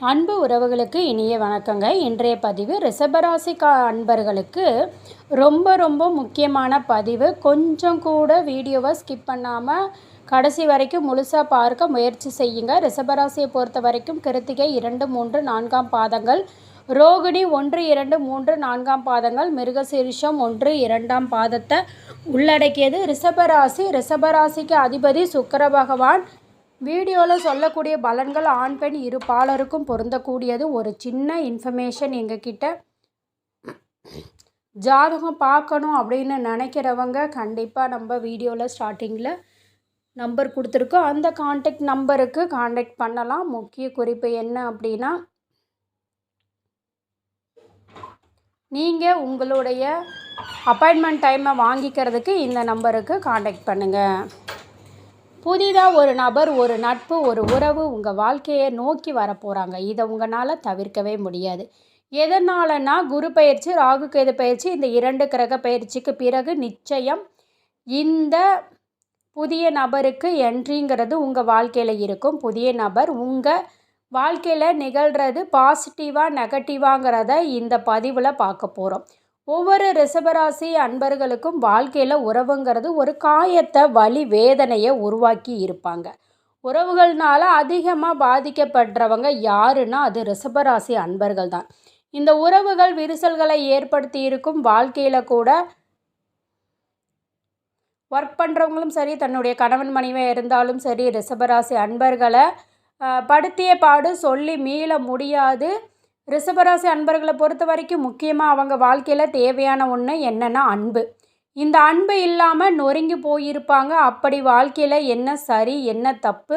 அன்பு உறவுகளுக்கு இனிய வணக்கங்க. இன்றைய பதிவு ரிஷபராசி கா அன்பர்களுக்கு ரொம்ப ரொம்ப முக்கியமான பதிவு. கொஞ்சம் கூட வீடியோவை ஸ்கிப் பண்ணாமல் கடைசி வரைக்கும் முழுசாக பார்க்க முயற்சி செய்யுங்க. ரிஷபராசியை பொறுத்த வரைக்கும் கிருத்திகை இரண்டு மூன்று நான்காம் பாதங்கள். ரோகிணி ஒன்று இரண்டு மூன்று நான்காம் பாதங்கள். மிருகசீரிஷம் ஒன்று இரண்டாம் பாதத்தை உள்ளடக்கியது ரிஷபராசி. ரிஷபராசிக்கு அதிபதி சுக்கர பகவான். வீடியோவில் சொல்லக்கூடிய பலன்கள் ஆண் பெண் இரு பாலருக்கும் பொருந்தக்கூடியது. ஒரு சின்ன இன்ஃபர்மேஷன் எங்ககிட்ட ஜாதகம் பார்க்கணும் அப்படின்னு நினைக்கிறவங்க கண்டிப்பாக நம்ம வீடியோவில் ஸ்டார்டிங்கில் நம்பர் கொடுத்துருக்கோம் அந்த காண்டாக்ட் நம்பருக்கு காண்டாக்ட் பண்ணலாம். முக்கிய குறிப்பு என்ன அப்படின்னா நீங்கள் உங்களுடைய அப்பாயின்மெண்ட் டைமை வாங்கிக்கிறதுக்கு இந்த நம்பருக்கு காண்டாக்ட் பண்ணுங்கள் புதிதாக ஒரு நபர் ஒரு நட்பு ஒரு உறவு உங்கள் வாழ்க்கையை நோக்கி வரப்போகிறாங்க இதை உங்களால் தவிர்க்கவே முடியாது. எதனாலனா குரு பயிற்சி ராகு கேது பயிற்சி இந்த இரண்டு கிரக பயிற்சிக்கு பிறகு நிச்சயம் இந்த புதிய நபருக்கு என்ட்ரிங்கிறது உங்கள் வாழ்க்கையில் இருக்கும். புதிய நபர் உங்கள் வாழ்க்கையில் நிகழ்கிறது பாசிட்டிவாக நெகட்டிவாங்கிறத இந்த பதிவில் பார்க்க போகிறோம் ஒவ்வொரு ரிஷபராசி அன்பர்களுக்கும் வாழ்க்கையில் உறவுங்கிறது ஒரு காயத்தை வலி வேதனையை உருவாக்கி இருப்பாங்க. உறவுகள்னால அதிகமாக பாதிக்கப்படுறவங்க யாருன்னா அது ரிஷபராசி அன்பர்கள் தான். இந்த உறவுகள் விரிசல்களை ஏற்படுத்தி இருக்கும் வாழ்க்கையில் கூட ஒர்க் பண்ணுறவங்களும் சரி தன்னுடைய கணவன் மனைவியாக இருந்தாலும் சரி ரிஷபராசி அன்பர்களை படுத்திய பாடு சொல்லி மீள முடியாது. ரிஷபராசி அன்பர்களை பொறுத்த வரைக்கும் முக்கியமாக அவங்க வாழ்க்கையில் தேவையான ஒன்று என்னென்னா அன்பு. இந்த அன்பு இல்லாமல் நொறுங்கி போயிருப்பாங்க. அப்படி வாழ்க்கையில் என்ன சரி என்ன தப்பு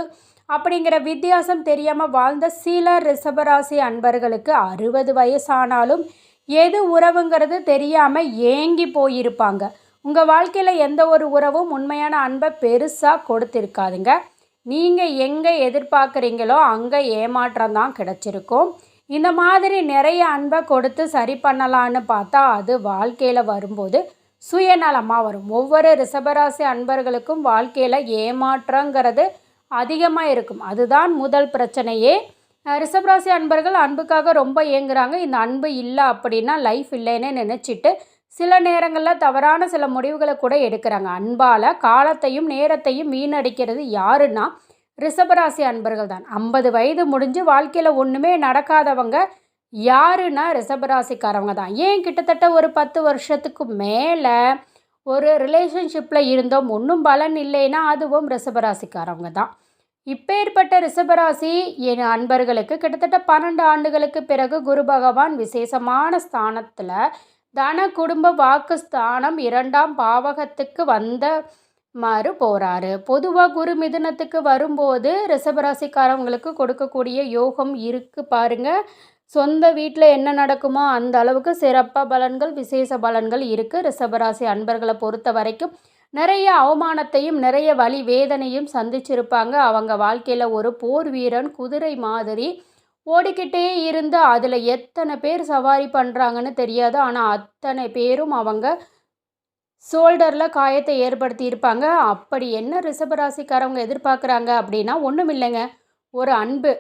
அப்படிங்கிற வித்தியாசம் தெரியாமல் வாழ்ந்த சில ரிஷபராசி அன்பர்களுக்கு அறுபது வயசானாலும் எது உறவுங்கிறது தெரியாமல் ஏங்கி போயிருப்பாங்க. உங்கள் வாழ்க்கையில் எந்த ஒரு உறவும் உண்மையான அன்பை பெருசாக கொடுத்துருக்காதுங்க. நீங்கள் எங்கே எதிர்பார்க்குறீங்களோ அங்கே ஏமாற்றம் தான் கிடச்சிருக்கும். இந்த மாதிரி நிறைய அன்பை கொடுத்து சரி பண்ணலான்னு பார்த்தா அது வாழ்க்கையில் வரும்போது சுயநலமாக வரும். ஒவ்வொரு ரிஷபராசி அன்பர்களுக்கும் வாழ்க்கையில் ஏமாற்றங்கிறது அதிகமாக இருக்கும். அதுதான் முதல் பிரச்சனையே. ரிஷபராசி அன்பர்கள் அன்புக்காக ரொம்ப ஏங்குறாங்க. இந்த அன்பு இல்லை அப்படின்னா லைஃப் இல்லைன்னு நினச்சிட்டு சில நேரங்களில் தவறான சில முடிவுகளை கூட எடுக்கிறாங்க. அன்பால் காலத்தையும் நேரத்தையும் வீணடிக்கிறது யாருன்னா ரிஷபராசி அன்பர்கள் தான் ஐம்பது வயது முடிஞ்சு வாழ்க்கையில் ஒன்றுமே நடக்காதவங்க யாருன்னா ரிஷபராசிக்காரவங்க தான் ஏன் கிட்டத்தட்ட ஒரு பத்து வருஷத்துக்கு மேலே ஒரு ரிலேஷன்ஷிப்பில் இருந்தோம் ஒன்றும் பலன் இல்லைன்னா அதுவும் ரிஷபராசிக்காரவங்க தான் இப்பேற்பட்ட ரிஷபராசி என் அன்பர்களுக்கு கிட்டத்தட்ட பன்னெண்டு ஆண்டுகளுக்கு பிறகு குரு பகவான் விசேஷமான ஸ்தானத்தில் தன குடும்ப வாக்கு ஸ்தானம் இரண்டாம் பாவகத்துக்கு வந்த மாறு போகிறாரு பொதுவாக குரு மிதுனத்துக்கு வரும்போது ரிஷபராசிக்காரவங்களுக்கு கொடுக்கக்கூடிய யோகம் இருக்குது பாருங்கள் சொந்த வீட்டில் என்ன நடக்குமோ அந்த அளவுக்கு சிறப்பாக பலன்கள் விசேஷ பலன்கள் இருக்குது ரிஷபராசி அன்பர்களை பொறுத்த வரைக்கும் நிறைய அவமானத்தையும் நிறைய வழி வேதனையும் சந்திச்சிருப்பாங்க. அவங்க வாழ்க்கையில் ஒரு போர் வீரன் குதிரை மாதிரி ஓடிக்கிட்டே இருந்து அதில் எத்தனை பேர் சவாரி பண்ணுறாங்கன்னு தெரியாது. ஆனால் அத்தனை பேரும் அவங்க ஷோல்டரில் காயத்தை ஏற்படுத்தி இருப்பாங்க. அப்படி என்ன ரிஷபராசிக்காரவங்க எதிர்பார்க்குறாங்க அப்படின்னா ஒன்றும் இல்லைங்க. ஒரு அன்பு.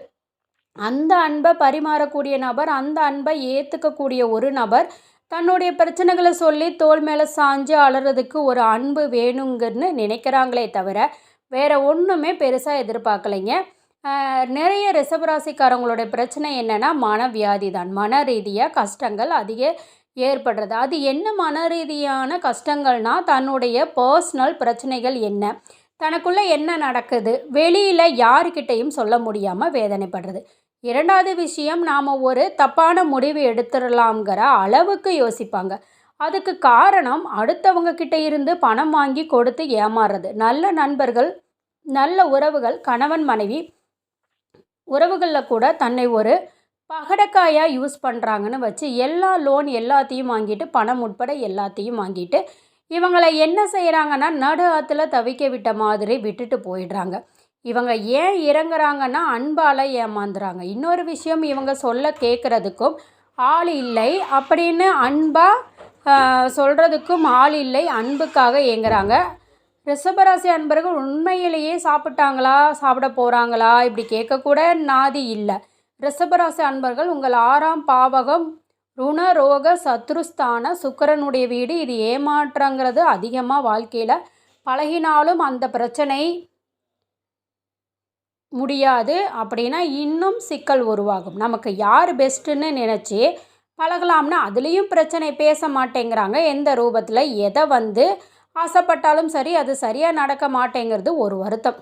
அந்த அன்பை பரிமாறக்கூடிய நபர் அந்த அன்பை ஏற்றுக்கக்கூடிய ஒரு நபர் தன்னுடைய பிரச்சனைகளை சொல்லி தோல் மேலே சாஞ்சு அலறதுக்கு ஒரு அன்பு வேணுங்கன்னு நினைக்கிறாங்களே தவிர வேறு ஒன்றுமே பெருசாக எதிர்பார்க்கலைங்க. நிறைய ரிஷபராசிக்காரங்களுடைய பிரச்சனை என்னென்னா மனவியாதி தான். மன ரீதியாக கஷ்டங்கள் அதிக ஏற்படுறது. அது என்ன மன ரீதியான கஷ்டங்கள்னால் தன்னுடைய பர்சனல் பிரச்சனைகள் என்ன? தனக்குள்ளே என்ன நடக்குது? வெளியில் யாருக்கிட்டையும் சொல்ல முடியாமல் வேதனைப்படுறது. இரண்டாவது விஷயம் நாம் ஒரு தப்பான முடிவு எடுத்துடலாங்கிற அளவுக்கு யோசிப்பாங்க. அதுக்கு காரணம் அடுத்தவங்க கிட்ட இருந்து பணம் வாங்கி கொடுத்து ஏமாறுறது. நல்ல நண்பர்கள் நல்ல உறவுகள் கணவன் மனைவி உறவுகளில் கூட தன்னை ஒரு பகடக்காயாக யூஸ் பண்ணுறாங்கன்னு வச்சு எல்லா லோன் எல்லாத்தையும் வாங்கிட்டு பணம் உட்பட எல்லாத்தையும் வாங்கிட்டு இவங்களை என்ன செய்கிறாங்கன்னா நடு ஆற்றுல தவிக்க விட்ட மாதிரி விட்டுட்டு போயிடுறாங்க. இவங்க ஏன் இறங்குறாங்கன்னா அன்பால் ஏமாந்துறாங்க. இன்னொரு விஷயம் இவங்க சொல்ல கேட்குறதுக்கும் ஆள் இல்லை அப்படின்னு அன்பாக சொல்கிறதுக்கும் ஆள் இல்லை அன்புக்காக ஏங்குறாங்க. ரிஷபராசி அன்பர்கள் உண்மையிலேயே சாப்பிட்டாங்களா சாப்பிட போகிறாங்களா இப்படி கேட்கக்கூட நாதி இல்லை. ரிஷபராசி அன்பர்கள் உங்கள் ஆறாம் பாவகம் ருண ரோக சத்ருஸ்தான சுக்கிரனுடைய வீடு. இது ஏமாற்றங்கிறது அதிகமாக வாழ்க்கையில். பழகினாலும் அந்த பிரச்சனை முடியாது. அப்படின்னா இன்னும் சிக்கல் உருவாகும். நமக்கு யார் பெஸ்ட்டுன்னு நினச்சி பழகலாம்னா அதுலேயும் பிரச்சனை பேச மாட்டேங்கிறாங்க. எந்த ரூபத்தில் எதை வந்து ஆசைப்பட்டாலும் சரி அது சரியாக நடக்க மாட்டேங்கிறது ஒரு வருத்தம்.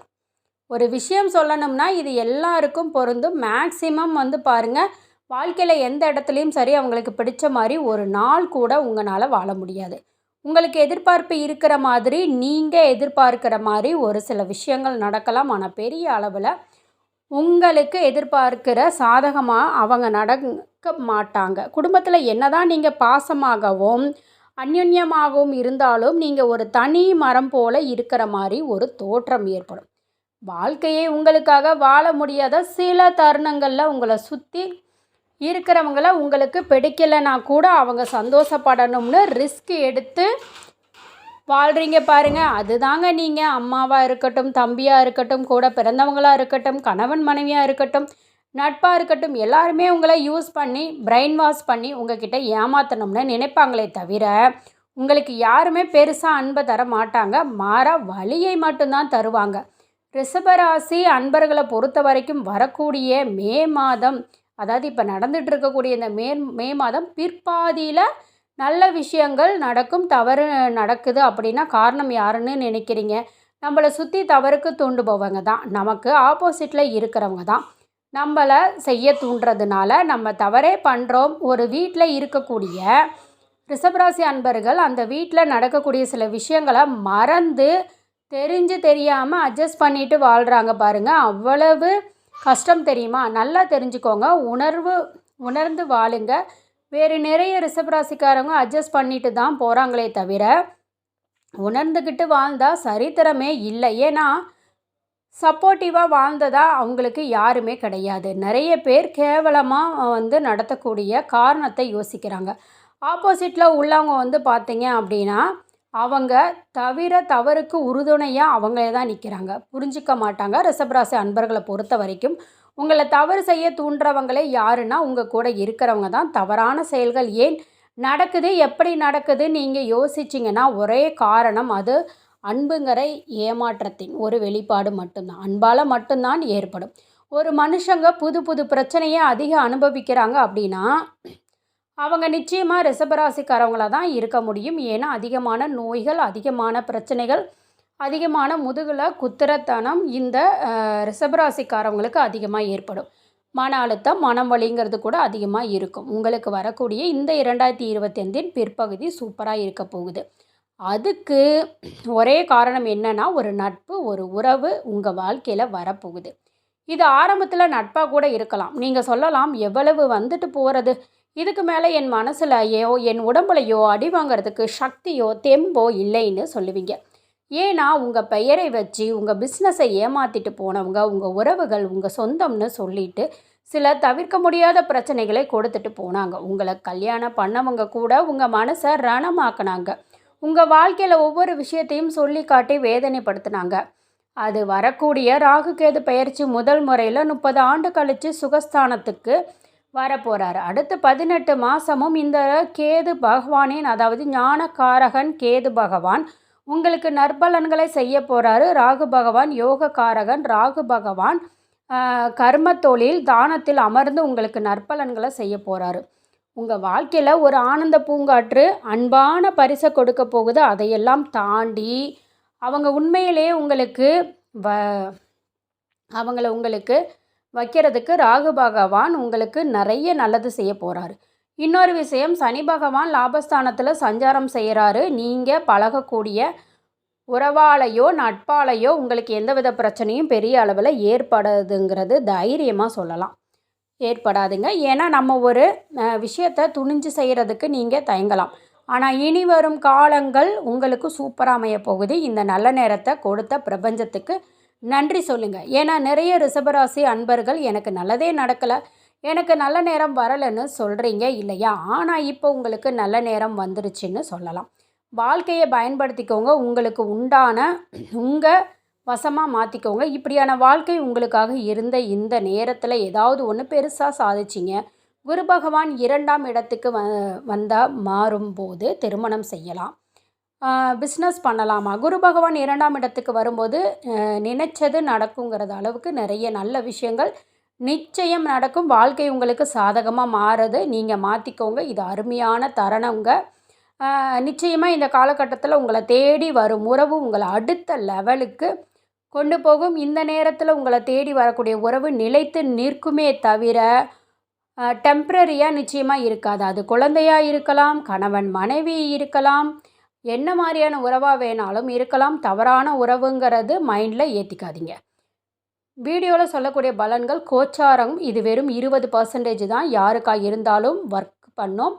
ஒரு விஷயம் சொல்லணும்னா இது எல்லாருக்கும் பொருந்தும். மேக்சிமம் வந்து பாருங்கள் வாழ்க்கையில் எந்த இடத்துலையும் சரி அவங்களுக்கு பிடிச்ச மாதிரி ஒரு நாள் கூட உங்களால் வாழ முடியாது. உங்களுக்கு எதிர்பார்ப்பு இருக்கிற மாதிரி நீங்கள் எதிர்பார்க்கிற மாதிரி ஒரு சில விஷயங்கள் நடக்கலாம். ஆனால் பெரிய அளவில் உங்களுக்கு எதிர்பார்க்கிற சாதகமாக அவங்க நடக்க மாட்டாங்க. குடும்பத்தில் என்னதான் நீங்கள் பாசமாகவும் அந்யுன்யமாகவும் இருந்தாலும் நீங்கள் ஒரு தனி மரம் போல் இருக்கிற மாதிரி ஒரு தோற்றம் ஏற்படும். வாழ்க்கையை உங்களுக்காக வாழ முடியாத சில தருணங்களில் உங்களை சுற்றி இருக்கிறவங்கள உங்களுக்கு பிடிக்கலைன்னா கூட அவங்க சந்தோஷப்படணும்னு ரிஸ்க் எடுத்து வாழ்கிறீங்க பாருங்கள் அதுதாங்க நீங்கள் அம்மாவாக இருக்கட்டும் தம்பியாக இருக்கட்டும் கூட பிறந்தவங்களாக இருக்கட்டும் கணவன் மனைவியாக இருக்கட்டும் நட்பாக இருக்கட்டும் எல்லாருமே உங்களை யூஸ் பண்ணி பிரெயின் வாஷ் பண்ணி உங்ககிட்ட ஏமாற்றணும்னு நினைப்பாங்களே தவிர உங்களுக்கு யாருமே பெருசாக அன்பை தர மாட்டாங்க மாற வழியை மட்டும்தான் தருவாங்க. ரிஷபராசி அன்பர்களை பொறுத்த வரைக்கும் வரக்கூடிய மே மாதம் அதாவது இப்போ நடந்துட்டு இருக்கக்கூடிய இந்த மே மே மாதம் பிற்பாதியில் நல்ல விஷயங்கள் நடக்கும் தவறு நடக்குது அப்படின்னா காரணம் யாருன்னு நினைக்கிறீங்க? நம்மளை சுற்றி தவறுக்கு தூண்டுபவங்க தான். நமக்கு ஆப்போசிட்டில் இருக்கிறவங்க தான். நம்மளை செய்ய தூண்டுறதுனால நம்ம தவறே பண்ணுறோம் ஒரு வீட்டில் இருக்கக்கூடிய ரிஷபராசி அன்பர்கள் அந்த வீட்டில் நடக்கக்கூடிய சில விஷயங்களை மறந்து தெரிஞ்சு தெரியாமல் அட்ஜஸ்ட் பண்ணிட்டு வாழ்கிறாங்க பாருங்கள் அவ்வளவு கஷ்டம் தெரியுமா? நல்லா தெரிஞ்சுக்கோங்க. உணர்வு உணர்ந்து வாழுங்க. வேறு நிறைய ரிசபராசிக்காரங்க அட்ஜஸ்ட் பண்ணிட்டு தான் போகிறாங்களே தவிர உணர்ந்துக்கிட்டு வாழ்ந்தால் சரித்திரமே இல்லை. ஏன்னா சப்போர்ட்டிவாக வாழ்ந்ததா அவங்களுக்கு யாருமே கிடையாது. நிறைய பேர் கேவலமாக வந்து நடத்தக்கூடிய காரணத்தை யோசிக்கிறாங்க. ஆப்போசிட்டில் உள்ளவங்க வந்து பார்த்தீங்க அப்படின்னா அவங்க தவிர தவறுக்கு உறுதுணையாக அவங்களே தான் நிற்கிறாங்க புரிஞ்சிக்க மாட்டாங்க. ரிஷபராசி அன்பர்களை பொறுத்த வரைக்கும் உங்களை தவறு செய்ய தூண்டுறவங்களே யாருன்னா உங்கள் கூட இருக்கிறவங்க தான். தவறான செயல்கள் ஏன் நடக்குது? எப்படி நடக்குது? நீங்கள் யோசிச்சிங்கன்னா ஒரே காரணம் அது அன்புங்கிற ஏமாற்றத்தின் ஒரு வெளிப்பாடு மட்டும்தான். அன்பால் மட்டும்தான் ஏற்படும். ஒரு மனுஷங்க புது புது பிரச்சனையை அதிகம் அனுபவிக்கிறாங்க அப்படின்னா அவங்க நிச்சயமாக ரிசபராசிக்காரவங்களாக தான் இருக்க முடியும். ஏன்னா அதிகமான நோய்கள் அதிகமான பிரச்சனைகள் அதிகமான முதுகில் குத்திரத்தனம் இந்த ரிசபராசிக்காரவங்களுக்கு அதிகமாக ஏற்படும். மன அழுத்தம் மனம் வலிங்கிறது கூட அதிகமாக இருக்கும். உங்களுக்கு வரக்கூடிய இந்த இரண்டாயிரத்தி இருபத்தைந்தின் பிற்பகுதி சூப்பராக இருக்க போகுது. அதுக்கு ஒரே காரணம் என்னென்னா ஒரு நட்பு ஒரு உறவு உங்கள் வாழ்க்கையில் வரப்போகுது. இது ஆரம்பத்தில் நட்பாக கூட இருக்கலாம். நீங்கள் சொல்லலாம் எவ்வளவு வந்துட்டு போகிறது இதுக்கு மேலே என் மனசுலையோ என் உடம்புலையோ அடி வாங்கிறதுக்கு சக்தியோ தெம்போ இல்லைன்னு சொல்லுவீங்க. ஏன்னா உங்கள் பெயரை வச்சு உங்கள் பிஸ்னஸை ஏமாற்றிட்டு போனவங்க உங்கள் உறவுகள் உங்கள் சொந்தம்னு சொல்லிட்டு சில தவிர்க்க முடியாத பிரச்சனைகளை கொடுத்துட்டு போனாங்க. உங்களை கல்யாணம் பண்ணவங்க கூட உங்கள் மனசை ரணமாக்குனாங்க. உங்கள் வாழ்க்கையில் ஒவ்வொரு விஷயத்தையும் சொல்லி காட்டி வேதனைப்படுத்தினாங்க. அது வரக்கூடிய ராகு கேது பயிற்சி முதல் முறையில் முப்பது ஆண்டு கழித்து சுகஸ்தானத்துக்கு வரப்போகிறாரு அடுத்து பதினெட்டு மாதமும் இந்த கேது பகவானின் அதாவது ஞானக்காரகன் கேது பகவான் உங்களுக்கு நற்பலன்களை செய்ய போகிறாரு ராகு பகவான் யோகக்காரகன் ராகு பகவான் கர்ம தொழில் தானத்தில் அமர்ந்து உங்களுக்கு நற்பலன்களை செய்ய போகிறாரு உங்கள் வாழ்க்கையில் ஒரு ஆனந்த பூங்காற்று அன்பான பரிசை கொடுக்க போகுது. அதையெல்லாம் தாண்டி அவங்க உண்மையிலே உங்களுக்கு வ அவங்கள உங்களுக்கு வைக்கிறதுக்கு ராகு பகவான் உங்களுக்கு நிறைய நல்லது செய்ய போகிறாரு இன்னொரு விஷயம் சனி பகவான் லாபஸ்தானத்தில் சஞ்சாரம் செய்கிறாரு நீங்கள் பழகக்கூடிய உறவாலையோ நட்பாலையோ உங்களுக்கு எந்தவித பிரச்சனையும் பெரிய அளவில் ஏற்படாதுங்கிறது தைரியமாக சொல்லலாம். ஏற்படாதுங்க. ஏன்னா நம்ம ஒரு விஷயத்தை துணிஞ்சு செய்கிறதுக்கு நீங்கள் தயங்கலாம். ஆனால் இனி வரும் காலங்கள் உங்களுக்கு சூப்பராக அமைய போகுது. இந்த நல்ல நேரத்தை கொடுத்த பிரபஞ்சத்துக்கு நன்றி சொல்லுங்கள் ஏன்னா நிறைய ரிஷபராசி அன்பர்கள் எனக்கு நல்லதே நடக்கலை. எனக்கு நல்ல நேரம் வரலைன்னு சொல்கிறீங்க இல்லையா? ஆனால் இப்போ உங்களுக்கு நல்ல நேரம் வந்துருச்சுன்னு சொல்லலாம். வாழ்க்கையை பயன்படுத்திக்கோங்க. உங்களுக்கு உண்டான உங்கள் வசமாக மாற்றிக்கோங்க இப்படியான வாழ்க்கை உங்களுக்காக இருந்த இந்த நேரத்தில் ஏதாவது ஒன்று பெருசாக சாதிச்சிங்க. குரு பகவான் இரண்டாம் இடத்துக்கு வ வந்தால் மாறும்போது திருமணம் செய்யலாம். பிஸ்னஸ் பண்ணலாமா? குரு பகவான் இரண்டாம் இடத்துக்கு வரும்போது நினைச்சது நடக்குங்கிறது அளவுக்கு நிறைய நல்ல விஷயங்கள் நிச்சயம் நடக்கும். வாழ்க்கை உங்களுக்கு சாதகமாக மாறுது. நீங்கள் மாற்றிக்கோங்க இது அருமையான தருணங்க. நிச்சயமாக இந்த காலகட்டத்தில் உங்களை தேடி வரும் உறவு உங்களை அடுத்த லெவலுக்கு கொண்டு போகும். இந்த நேரத்தில் உங்களை தேடி வரக்கூடிய உறவு நிலைத்து நிற்குமே தவிர டெம்ப்ரரியாக நிச்சயமாக இருக்காது. அது குழந்தையாக இருக்கலாம் கணவன் மனைவி இருக்கலாம். என்ன மாதிரியான உறவாக வேணாலும் இருக்கலாம். தவறான உறவுங்கிறது மைண்டில் ஏற்றிக்காதீங்க வீடியோவில் சொல்லக்கூடிய பலன்கள் கோச்சாரம். இது வெறும் இருபது பர்சன்டேஜ் தான். யாருக்காக இருந்தாலும் ஒர்க் பண்ணும்.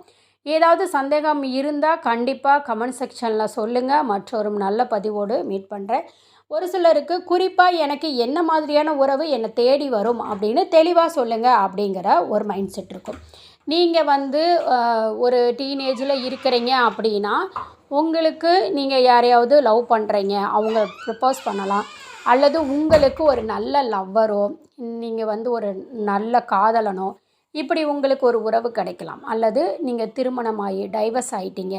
ஏதாவது சந்தேகம் இருந்தால் கண்டிப்பாக கமெண்ட் செக்ஷனில் சொல்லுங்கள் மற்றொரு நல்ல பதிவோடு மீட் பண்ணுறேன் ஒரு சிலருக்கு குறிப்பாக எனக்கு என்ன மாதிரியான உறவு என்னை தேடி வரும் அப்படின்னு தெளிவாக சொல்லுங்கள் அப்படிங்கிற ஒரு மைண்ட் செட் இருக்கும். நீங்கள் வந்து ஒரு டீனேஜில் இருக்கிறீங்க அப்படின்னா உங்களுக்கு நீங்கள் யாரையாவது லவ் பண்ணுறீங்க அவங்க ப்ரப்போஸ் பண்ணலாம். அல்லது உங்களுக்கு ஒரு நல்ல லவ்வரோ நீங்கள் வந்து ஒரு நல்ல காதலனோ இப்படி உங்களுக்கு ஒரு உறவு கிடைக்கலாம். அல்லது நீங்கள் திருமணமாகி டைவர்ஸ் ஆகிட்டீங்க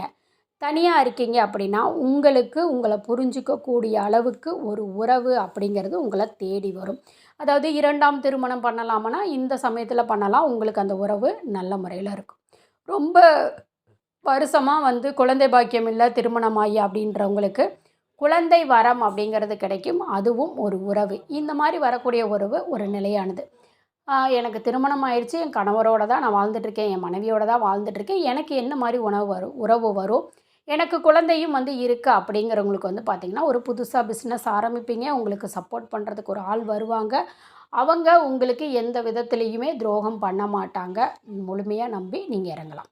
தனியாக இருக்கீங்க அப்படின்னா உங்களுக்கு உங்களை புரிஞ்சிக்கக்கூடிய அளவுக்கு ஒரு உறவு அப்படிங்கிறது உங்களை தேடி வரும். அதாவது இரண்டாம் திருமணம் பண்ணலாமனா இந்த சமயத்தில் பண்ணலாம். உங்களுக்கு அந்த உறவு நல்ல முறையில் இருக்கும். ரொம்ப வருஷமாக வந்து குழந்தை பாக்கியம் இல்லை திருமணமாகி அப்படின்றவங்களுக்கு குழந்தை வரம் அப்படிங்கிறது கிடைக்கும். அதுவும் ஒரு உறவு. இந்த மாதிரி வரக்கூடிய உறவு ஒரு நிலையானது. எனக்கு திருமணம் ஆயிடுச்சு என் கணவரோட தான் நான் வாழ்ந்துட்டுருக்கேன் என் மனைவியோட தான் வாழ்ந்துட்டுருக்கேன் எனக்கு என்ன மாதிரி உணவு வரும் உறவு வரும்? எனக்கு குழந்தையும் வந்து இருக்குது அப்படிங்கிறவங்களுக்கு வந்து பார்த்திங்கன்னா ஒரு புதுசாக பிஸ்னஸ் ஆரம்பிப்பீங்க. உங்களுக்கு சப்போர்ட் பண்ணுறதுக்கு ஒரு ஆள் வருவாங்க. அவங்க உங்களுக்கு எந்த விதத்துலேயுமே துரோகம் பண்ண மாட்டாங்க. முழுமையாக நம்பி நீங்கள் இறங்கலாம்.